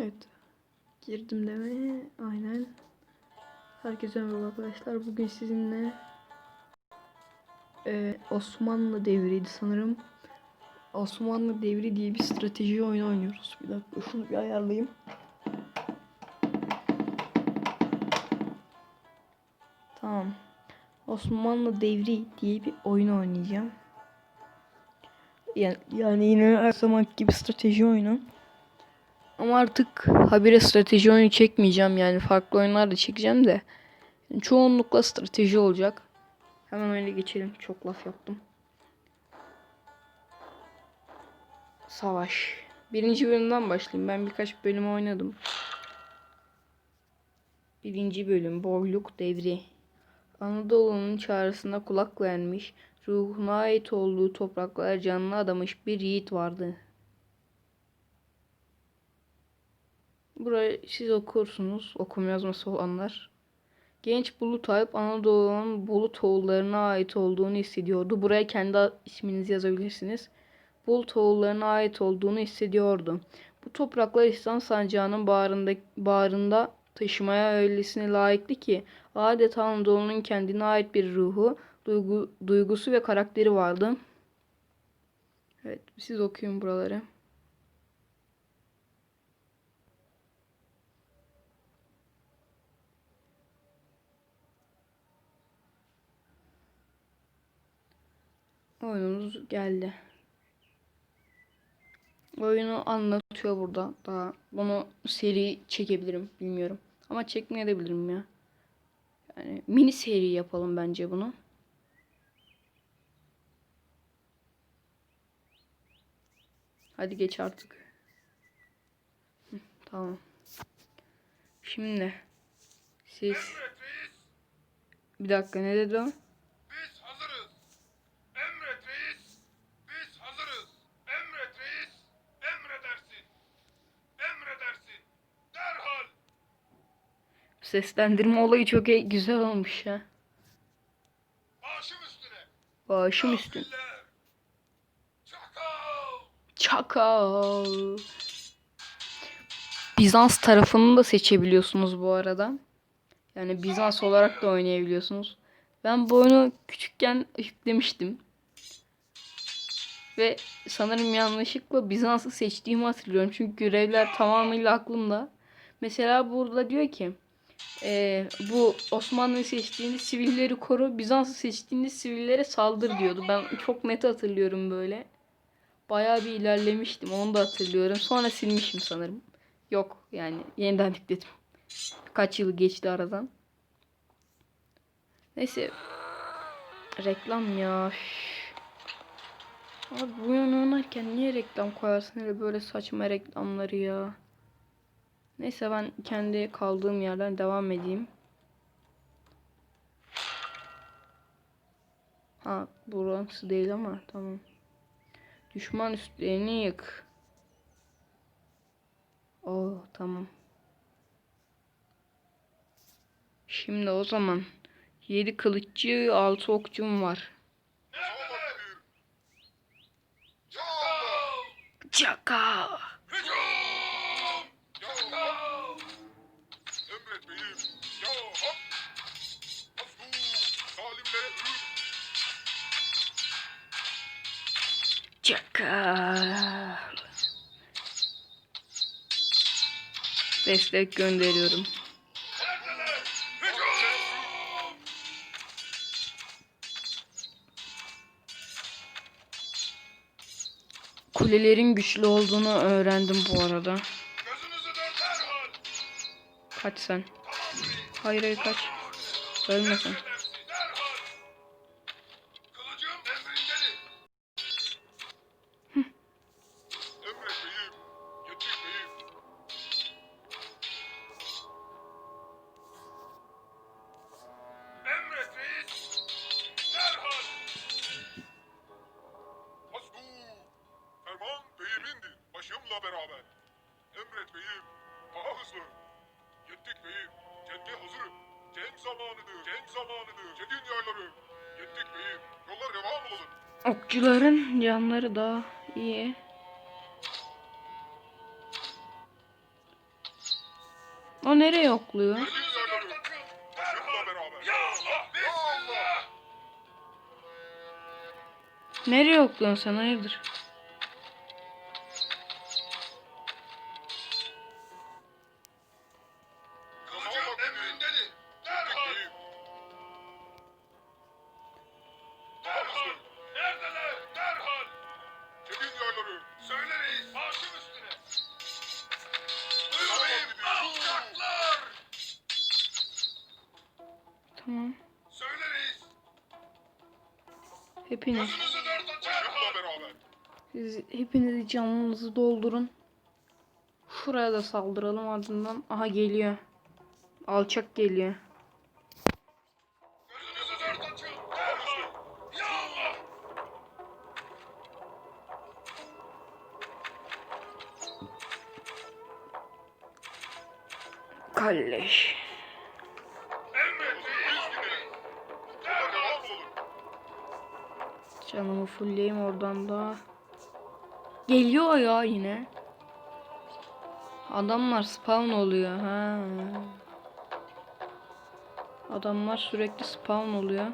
Evet. Girdim demeye. Aynen. Herkese merhaba arkadaşlar. Bugün sizinle e, Osmanlı devriydi sanırım. Osmanlı devri diye bir strateji oyunu oynuyoruz. Bir dakika şunu bir ayarlayayım. Tamam. Osmanlı devri diye bir oyun oynayacağım. Yani, yani yine her zaman gibi strateji oyunu. Ama artık habire strateji oyunu çekmeyeceğim yani farklı oyunlar da çekeceğim de. Yani çoğunlukla strateji olacak. Hemen öyle geçelim. Çok laf yaptım. Savaş. Birinci bölümden başlayayım. Ben birkaç bölüm oynadım. Birinci bölüm Boyluk Devri. Anadolu'nun çağrısına kulak vermiş, ruhuna ait olduğu topraklara canını adamış bir yiğit vardı. Burayı siz okursunuz, okum yazması olanlar. Genç Bulut Alp Anadolu'nun Bulut oğullarına ait olduğunu hissediyordu. Buraya kendi isminizi yazabilirsiniz. Bulut oğullarına ait olduğunu hissediyordu. Bu topraklar İslam sancağının bağrında, bağrında taşımaya öylesine layıktı ki adeta Anadolu'nun kendine ait bir ruhu, duygu, duygusu ve karakteri vardı. Evet, siz okuyun buraları. Oyunumuz geldi. Oyunu anlatıyor burada. Daha bunu seri çekebilirim bilmiyorum. Ama çekmeyebilirim ya. Yani mini seri yapalım bence bunu. Hadi geç artık. Tamam. Şimdi siz bir dakika ne dedi Seslendirme olayı çok e- güzel olmuş ya. Başım üstüne. Başım üstün. Kafirler. Çakal. Çakal. Bizans tarafını da seçebiliyorsunuz bu arada. Yani Bizans olarak da oynayabiliyorsunuz. Ben bu oyunu küçükken yüklemiştim. Ve sanırım yanlışlıkla Bizans'ı seçtiğimi hatırlıyorum. Çünkü görevler tamamıyla aklımda. Mesela burada diyor ki e, bu Osmanlı'yı seçtiğinde sivilleri koru, Bizans'ı seçtiğinde sivillere saldır diyordu. Ben çok net hatırlıyorum böyle. Bayağı bir ilerlemiştim. Onu da hatırlıyorum. Sonra silmişim sanırım. Yok yani yeniden yükledim. Kaç yıl geçti aradan. Neyse. Reklam ya. Üf. Abi bu oyunu oynarken niye reklam koyarsın öyle böyle saçma reklamları ya. Neyse ben kendi kaldığım yerden devam edeyim. Ha burası değil ama tamam. Düşman üstlerini yık. Oo tamam. Şimdi o zaman 7 kılıççı 6 okçum var. Çaka. Zalimlere ölüm. Çaka. Destek gönderiyorum. Kulelerin güçlü olduğunu öğrendim bu arada. Kaç sen. Hayır hayır kaç. Ölme sen. Okçuların canları daha iyi. O nereye Allah! Nereye yokluyorsun sen hayırdır? Hepiniz. Siz hepiniz canınızı doldurun. Şuraya da saldıralım ardından. Aha geliyor. Alçak geliyor. Oradan da. Geliyor ya yine. Adamlar spawn oluyor ha. Adamlar sürekli spawn oluyor.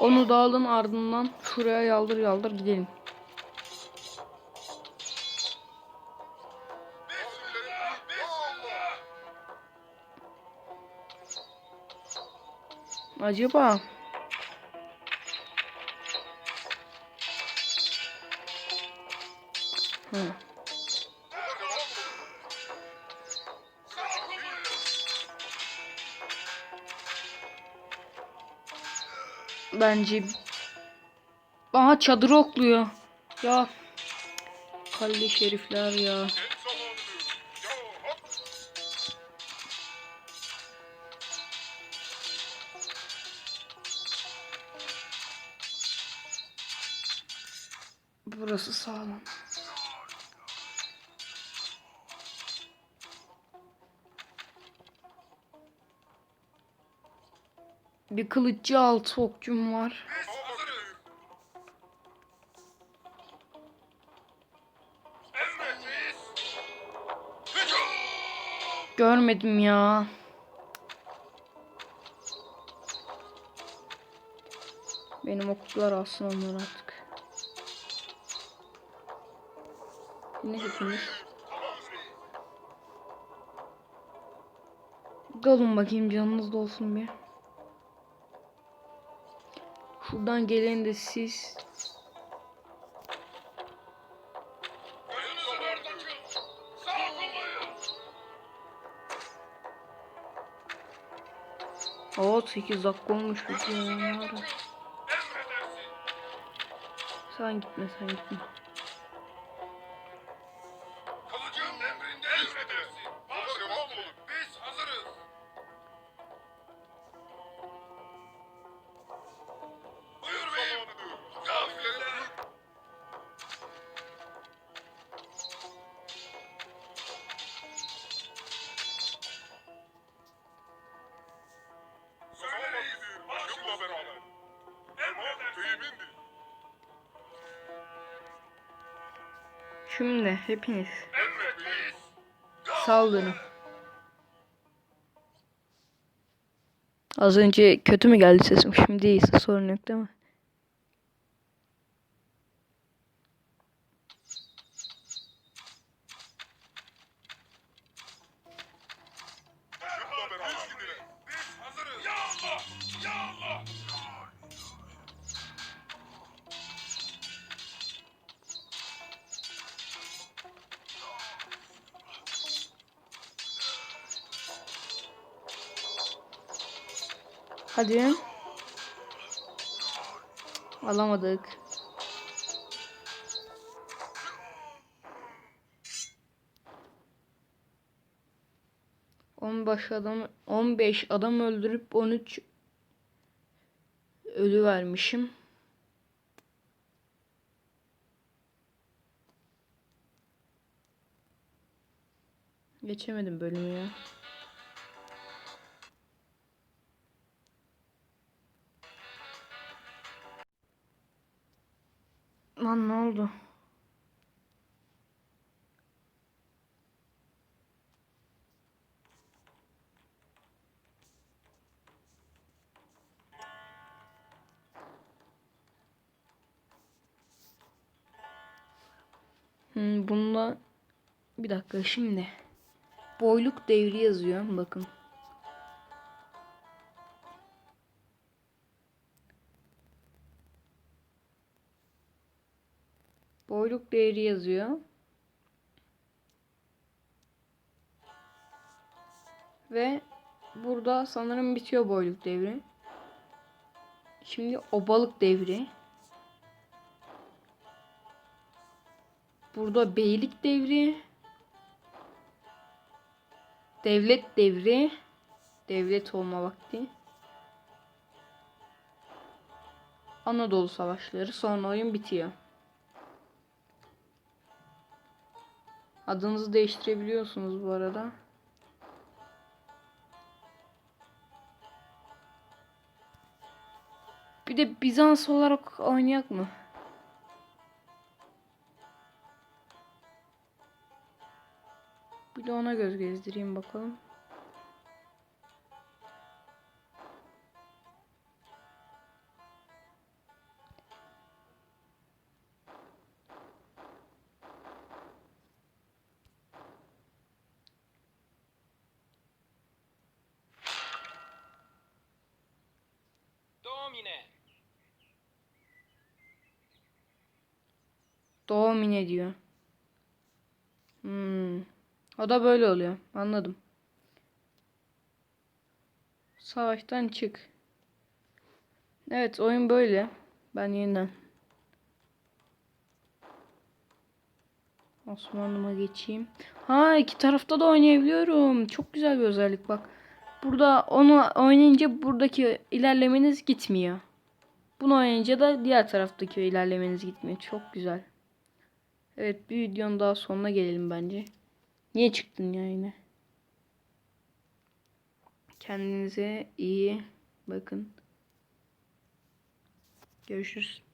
Onu da alın ardından şuraya yaldır yaldır gidelim. Acaba Bence Aha çadır okluyor. Ya kalleş herifler ya. Burası sağlam. Bir kılıççı altı okçum var. Görmedim ya. Benim oklar alsın onları artık. Yine hepiniz. Dalın bakayım canınız da olsun bir. Şuradan gelen de siz. Oo 8 dakika olmuş video ya. Emredersin. Sen gitme sen gitme. Şimdi hepiniz saldırın. Az önce kötü mü geldi sesim? Şimdi iyiyse sorun yok değil mi? Hadi. Alamadık. Beş adam 15 adam öldürüp 13 ölü vermişim. Geçemedim bölümü ya. Hmm, bununla bir dakika şimdi. Boyluk devri yazıyor. Bakın. Boyluk değeri yazıyor. Ve burada sanırım bitiyor boyluk devri. Şimdi obalık devri. Burada beylik devri. Devlet devri. Devlet olma vakti. Anadolu savaşları. Sonra oyun bitiyor. Adınızı değiştirebiliyorsunuz bu arada. Bir de Bizans olarak oynayak mı? Bir de ona göz gezdireyim bakalım. Domine, diyor. Hmm. O da böyle oluyor. Anladım. Savaştan çık. Evet oyun böyle. Ben yeniden Osmanlı'ma geçeyim. Ha iki tarafta da oynayabiliyorum. Çok güzel bir özellik bak. Burada onu oynayınca buradaki ilerlemeniz gitmiyor. Bunu oynayınca da diğer taraftaki ilerlemeniz gitmiyor. Çok güzel. Evet bir videonun daha sonuna gelelim bence. Niye çıktın ya yine? Kendinize iyi bakın. Görüşürüz.